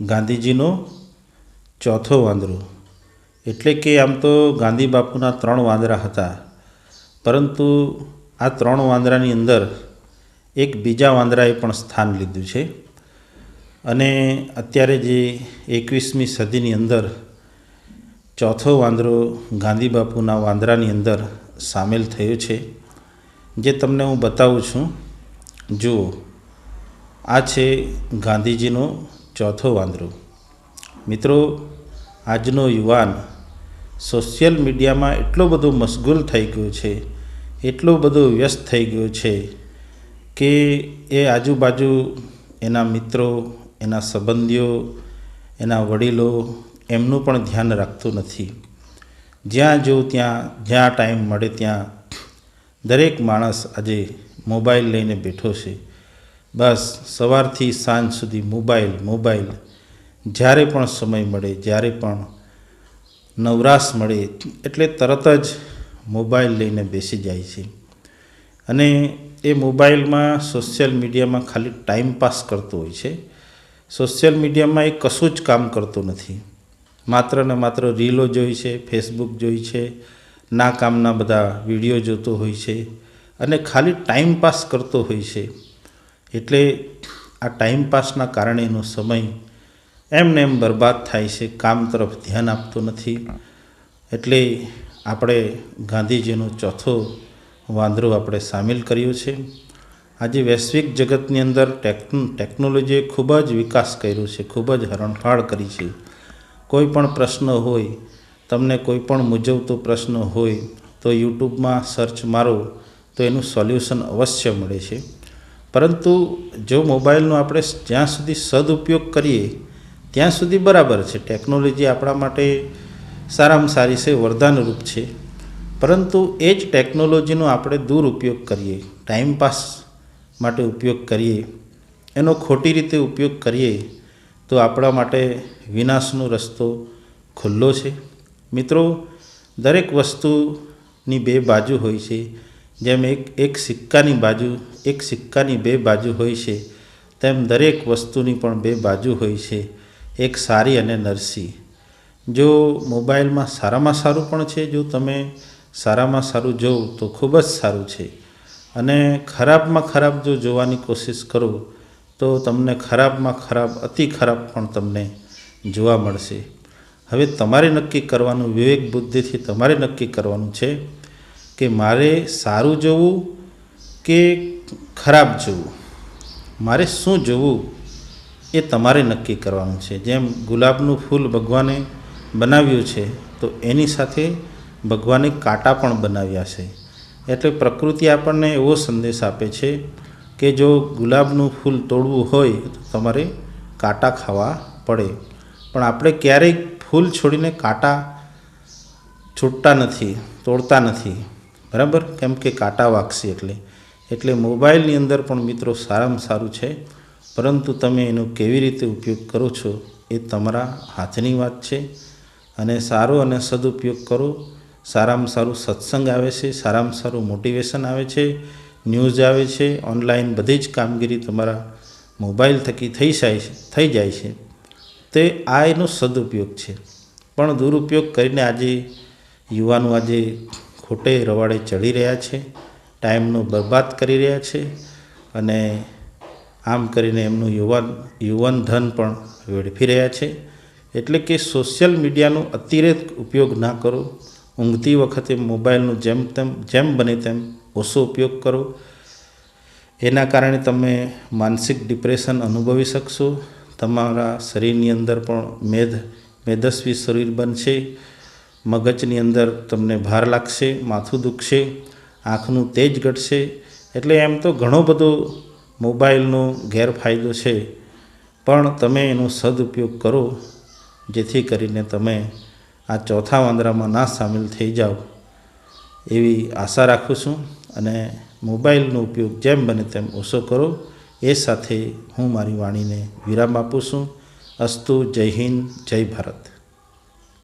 ગાંધીજીનો ચોથો વાંદરો. એટલે કે આમ તો ગાંધી બાપુના ત્રણ વાંદરા હતા. પરંતુ આ ત્રણ વાંદરાની અંદર એક બીજા વાંદરાએ પણ સ્થાન લીધું છે. અને અત્યારે જે એકવીસમી સદીની અંદર ચોથો વાંદરો ગાંધી બાપુના વાંદરાની અંદર સામેલ થયો છે. જે તમને હું બતાવું છું. જુઓ, આ છે ગાંધીજીનો ચોથો વાંદરો. મિત્રો, આજનો યુવાન સોશિયલ મીડિયામાં એટલો બધો મશગુલ થઈ ગયો છે, એટલો બધો વ્યસ્ત થઈ ગયો છે કે એ આજુબાજુ એના મિત્રો, એના સંબંધીઓ, એના વડીલો એમનું પણ ધ્યાન રાખતું નથી. જ્યાં જો ત્યાં, જ્યાં ટાઈમ મળે ત્યાં દરેક માણસ આજે મોબાઈલ લઈને બેઠો છે. બસ સવારથી સાંજ સુધી મોબાઈલ મોબાઈલ. જ્યારે પણ સમય મળે, જ્યારે પણ નવરાશ મળે, એટલે તરત જ મોબાઈલ લઈને બેસી જાય છે. અને એ મોબાઈલમાં સોશિયલ મીડિયામાં ખાલી ટાઈમ પાસ કરતો હોય છે. સોશિયલ મીડિયામાં એ કશું જ કામ કરતો નથી. માત્ર ને માત્ર રીલો જોઈ છે, ફેસબુક જોઈ છે, ના કામના બધા વીડિયો જોતો હોય છે. અને ખાલી ટાઈમ પાસ કરતો હોય છે. એટલે આ ટાઈમપાસના કારણે એનો સમય એમને એમ બરબાદ થાય છે, કામ તરફ ધ્યાન આપતો નથી. એટલે આપણે ગાંધીજીનો ચોથો વાંદરો આપણે સામેલ કર્યો છે. આજે વૈશ્વિક જગતની અંદર ટેક ટેકનોલોજીએ ખૂબ જ વિકાસ કર્યો છે, ખૂબ જ હરણફાળ કરી છે. કોઈ પણ પ્રશ્ન હોય, તમને કોઈ પણ મૂંઝવતો પ્રશ્ન હોય, તો યુટ્યુબમાં સર્ચ મારો, તો એનું સોલ્યુશન અવશ્ય મળે છે. પરંતુ જો મોબાઈલનો આપણે જ્યાં સુધી સદુપયોગ કરીએ, ત્યાં સુધી બરાબર છે. ટેકનોલોજી આપણા માટે સારામાં સારી છે, વરદાનરૂપ છે. પરંતુ એ જ ટેકનોલોજીનો આપણે દુરુપયોગ કરીએ ટાઈમપાસ માટે ઉપયોગ કરીએ, એનો ખોટી રીતે ઉપયોગ કરીએ, તો આપણા માટે વિનાશનો રસ્તો ખુલ્લો છે. મિત્રો, દરેક વસ્તુની બે બાજુ હોય છે. જેમ એક એક સિક્કાની બાજુ એક સિક્કાની બે બાજુ હોય છે, તેમ દરેક વસ્તુની પણ બે બાજુ હોય છે, એક સારી અને નરસી. જો મોબાઈલમાં સારામાં સારું પણ છે, જો તમે સારામાં સારું જોવ તો ખૂબ જ સારું છે. અને ખરાબમાં ખરાબ જો જોવાની કોશિશ કરો, તો તમને ખરાબમાં ખરાબ, અતિ ખરાબ પણ તમને જોવા મળશે. હવે તમારે નક્કી કરવાનું, વિવેક બુદ્ધિથી તમારે નક્કી કરવાનું છે કે મારે સારું જોવું કે ખરાબ જોવું? મારે શું જોવું એ તમારે નક્કી કરવાનું છે. જેમ ગુલાબનું ફૂલ ભગવાને બનાવ્યું છે, તો એની સાથે ભગવાને કાંટા પણ બનાવ્યા છે. એટલે પ્રકૃતિ આપણને એવો સંદેશ આપે છે કે જો ગુલાબનું ફૂલ તોડવું હોય, તો તમારે કાંટા ખાવા પડે. પણ આપણે ક્યારેય ફૂલ છોડીને કાંટા છૂટતા નથી, તોડતા નથી. બરાબર? કેમ કે કાંટા વાગશે એટલે. એટલે મોબાઈલની અંદર પણ મિત્રો સારામાં સારું છે. પરંતુ તમે એનો કેવી રીતે ઉપયોગ કરો છો એ તમારા હાથની વાત છે. અને સારો અને સદુપયોગ કરો. સારામાં સારું સત્સંગ આવે છે, સારામાં સારું મોટિવેશન આવે છે ન્યૂઝ આવે છે ઓનલાઈન બધી જ કામગીરી તમારા મોબાઈલ થકી થઈ જાય છે, થઈ જાય છે. તે આ એનો સદુપયોગ છે. પણ દુરુપયોગ કરીને આજે યુવાનો આજે ખોટે રવાડે ચડી રહ્યા છે. ટાઈમનો બરબાદ કરી રહ્યા છે અને આમ કરીને એમનું યુવાન યુવાન ધન પણ વેડફી રહ્યા છે. એટલે કે સોશિયલ મીડિયાનો અતિરેક ઉપયોગ ના કરો. ઊંઘતી વખતે મોબાઈલનો જેમ તેમ, જેમ બને તેમ ઓછો ઉપયોગ કરો. એના કારણે તમે માનસિક ડિપ્રેશન અનુભવી શકશો. તમારા શરીરની અંદર પણ મેદ, મેદસ્વી શરીર બનશે. મગજની અંદર તમને ભાર લાગશે, માથું દુખશે. આંખનું તેજ ઘટશે. એટલે એમ તો ઘણો બધો મોબાઈલનો ગેરફાયદો છે. પણ તમે એનો સદુપયોગ કરો, જેથી કરીને તમે આ ચોથા વાંદરામાં ના સામેલ થઈ જાઓ. એવી આશા રાખું છું અને મોબાઈલનો ઉપયોગ જેમ બને તેમ ઓછો કરો. એ સાથે હું મારી વાણીને વિરામ આપું છું. અસ્તુ જય હિન્દ, જય ભારત.